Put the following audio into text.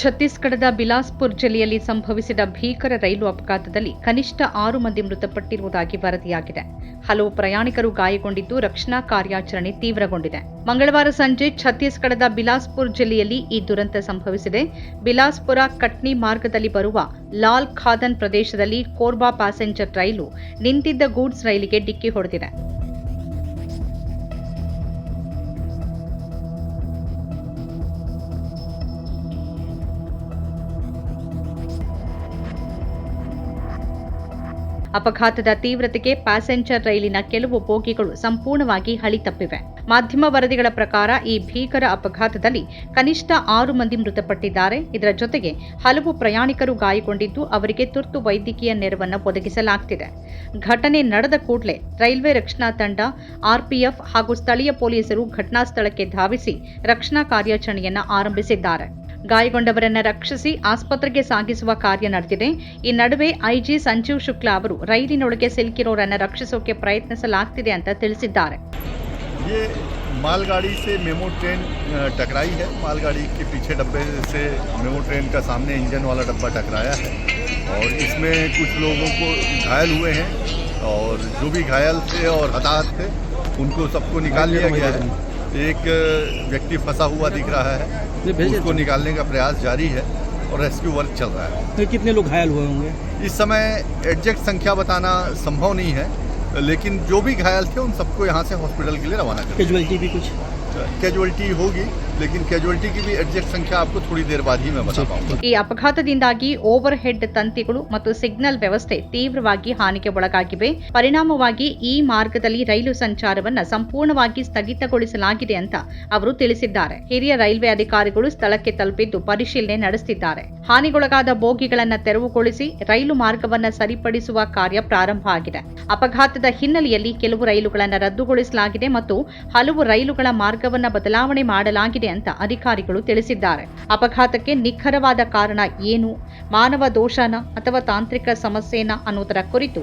ಛತ್ತೀಸ್ಗಢದ ಬಿಲಾಸ್ಪುರ್ ಜಿಲ್ಲೆಯಲ್ಲಿ ಸಂಭವಿಸಿದ ಭೀಕರ ರೈಲು ಅಪಘಾತದಲ್ಲಿ ಕನಿಷ್ಠ ಆರು ಮಂದಿ ಮೃತಪಟ್ಟಿರುವುದಾಗಿ ವರದಿಯಾಗಿದೆ. ಹಲವು ಪ್ರಯಾಣಿಕರು ಗಾಯಗೊಂಡಿದ್ದು ರಕ್ಷಣಾ ಕಾರ್ಯಾಚರಣೆ ತೀವ್ರಗೊಂಡಿದೆ. ಮಂಗಳವಾರ ಸಂಜೆ ಛತ್ತೀಸ್ಗಢದ ಬಿಲಾಸ್ಪುರ್ ಜಿಲ್ಲೆಯಲ್ಲಿ ಈ ದುರಂತ ಸಂಭವಿಸಿದೆ. ಬಿಲಾಸ್ಪುರ ಕಟ್ನಿ ಮಾರ್ಗದಲ್ಲಿ ಬರುವ ಲಾಲ್ ಖಾದನ್ ಪ್ರದೇಶದಲ್ಲಿ ಕೋರ್ಬಾ ಪ್ಯಾಸೆಂಜರ್ ರೈಲು ನಿಂತಿದ್ದ ಗೂಡ್ಸ್ ರೈಲಿಗೆ ಡಿಕ್ಕಿ ಹೊಡೆದಿದೆ. ಅಪಘಾತದ ತೀವ್ರತೆಗೆ ಪ್ಯಾಸೆಂಜರ್ ರೈಲಿನ ಕೆಲವು ಬೋಗಿಗಳು ಸಂಪೂರ್ಣವಾಗಿ ಹಳಿ ತಪ್ಪಿವೆ ಮಾಧ್ಯಮ ವರದಿಗಳ ಪ್ರಕಾರ ಈ ಭೀಕರ ಅಪಘಾತದಲ್ಲಿ ಕನಿಷ್ಠ ಆರು ಮಂದಿ ಮೃತಪಟ್ಟಿದ್ದಾರೆ. ಇದರ ಜೊತೆಗೆ ಹಲವು ಪ್ರಯಾಣಿಕರು ಗಾಯಗೊಂಡಿದ್ದು ಅವರಿಗೆ ತುರ್ತು ವೈದ್ಯಕೀಯ ನೆರವನ್ನು ಒದಗಿಸಲಾಗುತ್ತಿದೆ ಘಟನೆ ನಡೆದ ಕೂಡಲೇ ರೈಲ್ವೆ ರಕ್ಷಣಾ ತಂಡ, ಆರ್ಪಿಎಫ್ ಹಾಗೂ ಸ್ಥಳೀಯ ಪೊಲೀಸರು ಘಟನಾ ಸ್ಥಳಕ್ಕೆ ಧಾವಿಸಿ ರಕ್ಷಣಾ ಕಾರ್ಯಾಚರಣೆಯನ್ನು ಆರಂಭಿಸಿದ್ದಾರೆ. ಗಾಯಗೊಂಡವರನ್ನ ರಕ್ಷಿಸಿ ಆಸ್ಪತ್ರೆಗೆ ಸಾಗಿಸುವ ಕಾರ್ಯ ನಡೆದಿದೆ ಈ ನಡುವೆ ಐಜಿ ಸಂಜೀವ್ ಶುಕ್ಲಾ ಅವರು ರೈಲಿನೊಳಗೆ ಸಿಲುಕಿರೋರನ್ನ ರಕ್ಷಿಸೋಕೆ ಪ್ರಯತ್ನಿಸಲಾಗ್ತಿದೆ ಅಂತ ತಿಳಿಸಿದ್ದಾರೆ ये मालगाड़ी से मेमो ट्रेन अ, टकराई है मालगाड़ी के पीछे डब्बे से मेमो ट्रेन का सामने इंजन वाला डब्बा टकराया है और इसमें कुछ लोगों को घायल हुए हैं और जो भी घायल थे और हताहत थे उनको सबको निकाल लिया गया है एक व्यक्ति फंसा हुआ दिख रहा है। उसको निकालने का प्रयास जारी है और रेस्क्यू वर्क चल रहा है। तो कितने लोग घायल हुए होंगे? इस समय एग्जैक्ट संख्या बताना संभव नहीं है लेकिन जो भी घायल थे उन सबको यहाँ से हॉस्पिटल के लिए रवाना कर कैजुअलिटी भी कुछ? कैजुअलिटी होगी। लेकिन कैजुअलिटी की भी एग्जैक्ट संख्या आपको थोड़ी देर बाद ही मैं बता पाऊंगा ಈ ಅಪಘಾತದಿಂದಾಗಿ ಓವರ್ ಹೆಡ್ ತಂತಿಗಳು ಮತ್ತು ಸಿಗ್ನಲ್ ವ್ಯವಸ್ಥೆ ತೀವ್ರವಾಗಿ ಹಾನಿಗೆ ಒಳಗಾಗಿವೆ ಪರಿಣಾಮವಾಗಿ ಈ ಮಾರ್ಗದಲ್ಲಿ ರೈಲು ಸಂಚಾರವನ್ನ ಸಂಪೂರ್ಣವಾಗಿ ಸ್ಥಗಿತಗೊಳಿಸಲಾಗಿದೆ ಅಂತ ಅವರು ತಿಳಿಸಿದ್ದಾರೆ ಹಿರಿಯ ರೈಲ್ವೆ ಅಧಿಕಾರಿಗಳು ಸ್ಥಳಕ್ಕೆ ತಲುಪಿದ್ದು ಪರಿಶೀಲನೆ ನಡೆಸುತ್ತಿದ್ದಾರೆ ಹಾನಿಗೊಳಗಾದ ಬೋಗಿಗಳನ್ನ ತೆರವುಗೊಳಿಸಿ ರೈಲು ಮಾರ್ಗವನ್ನ ಸರಿಪಡಿಸುವ ಕಾರ್ಯ ಪ್ರಾರಂಭ ಆಗಿದೆ ಅಪಘಾತದ ಹಿನ್ನೆಲೆಯಲ್ಲಿ ಕೆಲವು ರೈಲುಗಳನ್ನು ರದ್ದುಗೊಳಿಸಲಾಗಿದೆ ಮತ್ತು ಹಲವು ರೈಲುಗಳ ಮಾರ್ಗವನ್ನ ಬದಲಾವಣೆ ಮಾಡಲಾಗಿದೆ ಅಂತ ಅಧಿಕಾರಿಗಳು ತಿಳಿಸಿದ್ದಾರೆ. ಅಪಘಾತಕ್ಕೆ ನಿಖರವಾದ ಕಾರಣ ಏನು? ಮಾನವ ದೋಷನ ಅಥವಾ ತಾಂತ್ರಿಕ ಸಮಸ್ಯೆನ ಅನ್ನೋದರ ಕುರಿತು